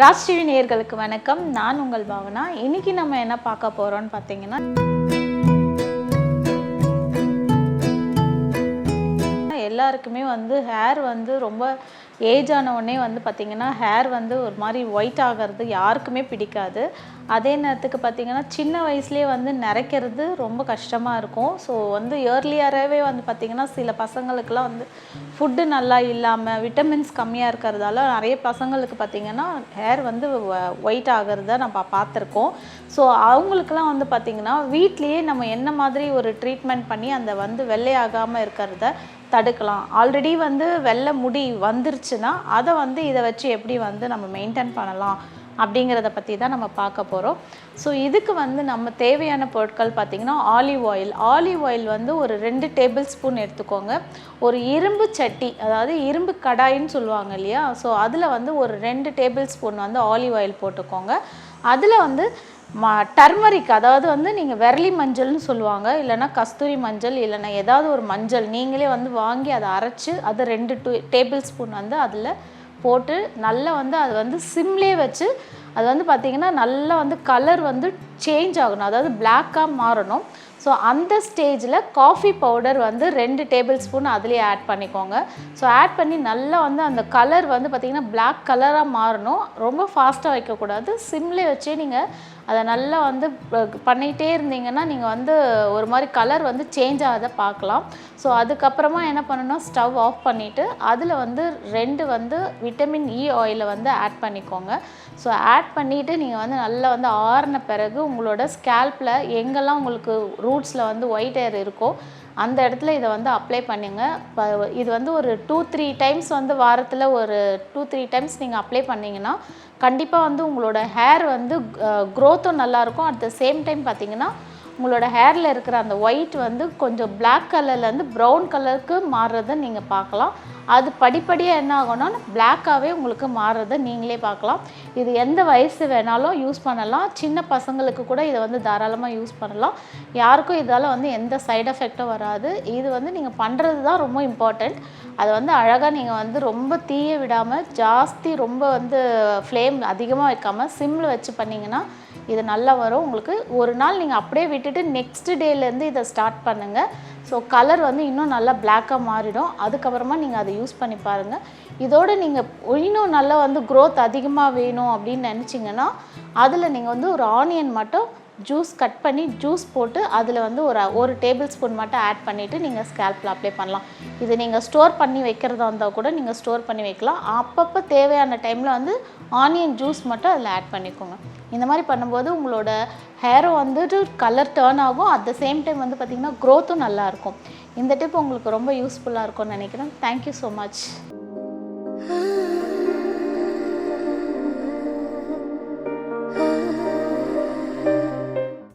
Raj TV நேயர்களுக்கு வணக்கம். நான் உங்கள் பாவனா. இன்னைக்கு நம்ம என்ன பார்க்க போகிறோம்னு பார்த்தீங்கன்னா எல்லாருக்குமே வந்து ஹேர் வந்து ரொம்ப ஏஜ் ஆனவுடனே வந்து பார்த்திங்கன்னா ஹேர் வந்து ஒரு மாதிரி ஒயிட் ஆகிறது யாருக்குமே பிடிக்காது. அதே நேரத்துக்கு பார்த்திங்கன்னா சின்ன வயசுலேயே வந்து நிறைக்கிறது ரொம்ப கஷ்டமாக இருக்கும். ஸோ வந்து இயர்லியராகவே வந்து பார்த்திங்கன்னா சில பசங்களுக்குலாம் வந்து ஃபுட்டு நல்லா இல்லாமல் விட்டமின்ஸ் கம்மியாக இருக்கிறதால நிறைய பசங்களுக்கு பார்த்திங்கன்னா ஹேர் வந்து ஒயிட் ஆகிறத நம்ம பார்த்துருக்கோம். ஸோ அவங்களுக்குலாம் வந்து பார்த்திங்கன்னா வீட்லேயே நம்ம என்ன மாதிரி ஒரு ட்ரீட்மெண்ட் பண்ணி அந்த வந்து வெள்ளையாகாமல் இருக்கிறத தடுக்கலாம். ஆல்ரெடி வந்து வெள்ளை முடி வந்துருச்சுன்னா அதை வந்து இதை வச்சு எப்படி வந்து நம்ம மெயின்டைன் பண்ணலாம் அப்படிங்கிறத பற்றி தான் நம்ம பார்க்க போகிறோம் ஸோ இதுக்கு வந்து நம்ம தேவையான பொருட்கள் பார்த்திங்கன்னா ஆலிவ் ஆயில் ஆலிவ் ஆயில் வந்து ஒரு ரெண்டு டேபிள் ஸ்பூன் எடுத்துக்கோங்க. ஒரு இரும்பு சட்டி அதாவது இரும்பு கடாயின்னு சொல்லுவாங்க இல்லையா? ஸோ அதில் வந்து ஒரு ரெண்டு டேபிள் ஸ்பூன் வந்து ஆலிவ் ஆயில் போட்டுக்கோங்க. அதில் வந்து ம டர்மரிக் அதாவது வந்து நீங்கள் விரலி மஞ்சள்னு சொல்லுவாங்க இல்லைன்னா கஸ்தூரி மஞ்சள் இல்லைன்னா ஏதாவது ஒரு மஞ்சள் நீங்களே வந்து வாங்கி அதை அரைச்சி அதை ரெண்டு டூ டேபிள் ஸ்பூன் வந்து அதில் போட்டு நல்லா வந்து அது வந்து சிம்லே வச்சு அது வந்து பார்த்திங்கன்னா நல்லா வந்து கலர் வந்து சேஞ்ச் ஆகணும். அதாவது பிளாக்காக மாறணும். ஸோ அந்த ஸ்டேஜில் காஃபி பவுடர் வந்து ரெண்டு டேபிள் ஸ்பூன் அதுலேயே ஆட் பண்ணிக்கோங்க. ஸோ ஆட் பண்ணி நல்லா வந்து அந்த கலர் வந்து பார்த்திங்கன்னா பிளாக் கலராக மாறணும். ரொம்ப ஃபாஸ்ட்டாக வைக்கக்கூடாது. சிம்லேயே வச்சே நீங்கள் அதை நல்லா வந்து பண்ணிகிட்டே இருந்தீங்கன்னா நீங்கள் வந்து ஒரு மாதிரி கலர் வந்து சேஞ்ச் ஆகாத பார்க்கலாம். ஸோ அதுக்கப்புறமா என்ன பண்ணணும்? ஸ்டவ் ஆஃப் பண்ணிவிட்டு அதில் வந்து ரெண்டு வந்து விட்டமின் இ ஆயிலை வந்து ஆட் பண்ணிக்கோங்க. ஸோ ஆட் பண்ணிவிட்டு நீங்கள் வந்து நல்லா வந்து ஆறின பிறகு உங்களோட ஸ்கேல்பில் எங்கெல்லாம் உங்களுக்கு ரூட்ஸில் வந்து ஒயிட் ஹேர் இருக்கோ அந்த இடத்துல இதை வந்து அப்ளை பண்ணுங்க. இது வந்து ஒரு டூ த்ரீ டைம்ஸ் வந்து வாரத்தில் ஒரு டூ த்ரீ டைம்ஸ் நீங்கள் அப்ளை பண்ணிங்கன்னா கண்டிப்பாக வந்து உங்களோட ஹேர் வந்து க்ரோத்தும் நல்லாயிருக்கும் அட் த சேம் டைம் பார்த்தீங்கன்னா உங்களோட ஹேரில் இருக்கிற அந்த ஒயிட் வந்து கொஞ்சம் பிளாக் கலர்லேருந்து ப்ரௌன் கலருக்கு மாறுறதை நீங்கள் பார்க்கலாம். அது படிப்படியாக என்ன ஆகும்னா பிளாக்காகவே உங்களுக்கு மாறுறதை நீங்களே பார்க்கலாம். இது எந்த வயசு வேணாலும் யூஸ் பண்ணலாம். சின்ன பசங்களுக்கு கூட இதை வந்து தாராளமாக யூஸ் பண்ணலாம். யாருக்கும் இதால் வந்து எந்த சைடு எஃபெக்டும் வராது. இது வந்து நீங்கள் பண்ணுறது தான் ரொம்ப இம்பார்ட்டண்ட் அதை வந்து அழகாக நீங்கள் வந்து ரொம்ப தீய விடாமல் ஜாஸ்தி ரொம்ப வந்து ஃப்ளேம் அதிகமாக வைக்காமல் சிம்மில் வச்சு பண்ணிங்கன்னா இது நல்லா வரும். உங்களுக்கு ஒரு நாள் நீங்கள் அப்படியே விட்டுட்டு நெக்ஸ்ட் டேலேருந்து இதை ஸ்டார்ட் பண்ணுங்கள் ஸோ கலர் வந்து இன்னும் நல்லா பிளாக்காக மாறிடும். அதுக்கப்புறமா நீங்கள் அதை யூஸ் பண்ணி பாருங்கள் இதோடு நீங்கள் இன்னும் நல்லா வந்து க்ரோத் அதிகமாக வேணும் அப்படின்னு நினச்சிங்கன்னா அதில் நீங்கள் வந்து ஒரு ஆனியன் மட்டும் ஜூஸ் கட் பண்ணி ஜூஸ் போட்டு அதில் வந்து ஒரு ஒரு டேபிள் ஸ்பூன் மட்டும் ஆட் பண்ணிவிட்டு நீங்கள் ஸ்கேல்பில் அப்ளை பண்ணலாம். இது நீங்கள் ஸ்டோர் பண்ணி வைக்கிறதா இருந்தால் கூட நீங்கள் ஸ்டோர் பண்ணி வைக்கலாம். அப்பப்போ தேவையான டைமில் வந்து ஆனியன் ஜூஸ் மட்டும் அதில் ஆட் பண்ணிக்கோங்க. இந்த மாதிரி பண்ணும்போது உங்களோட ஹேரும் வந்துட்டு கலர் டேர்ன் ஆகும். அட் த சேம் டைம் வந்து பார்த்திங்கன்னா க்ரோத்தும் நல்லாயிருக்கும் இந்த டிப் உங்களுக்கு ரொம்ப யூஸ்ஃபுல்லாக இருக்கும்னு நினைக்கிறேன். Thank you so much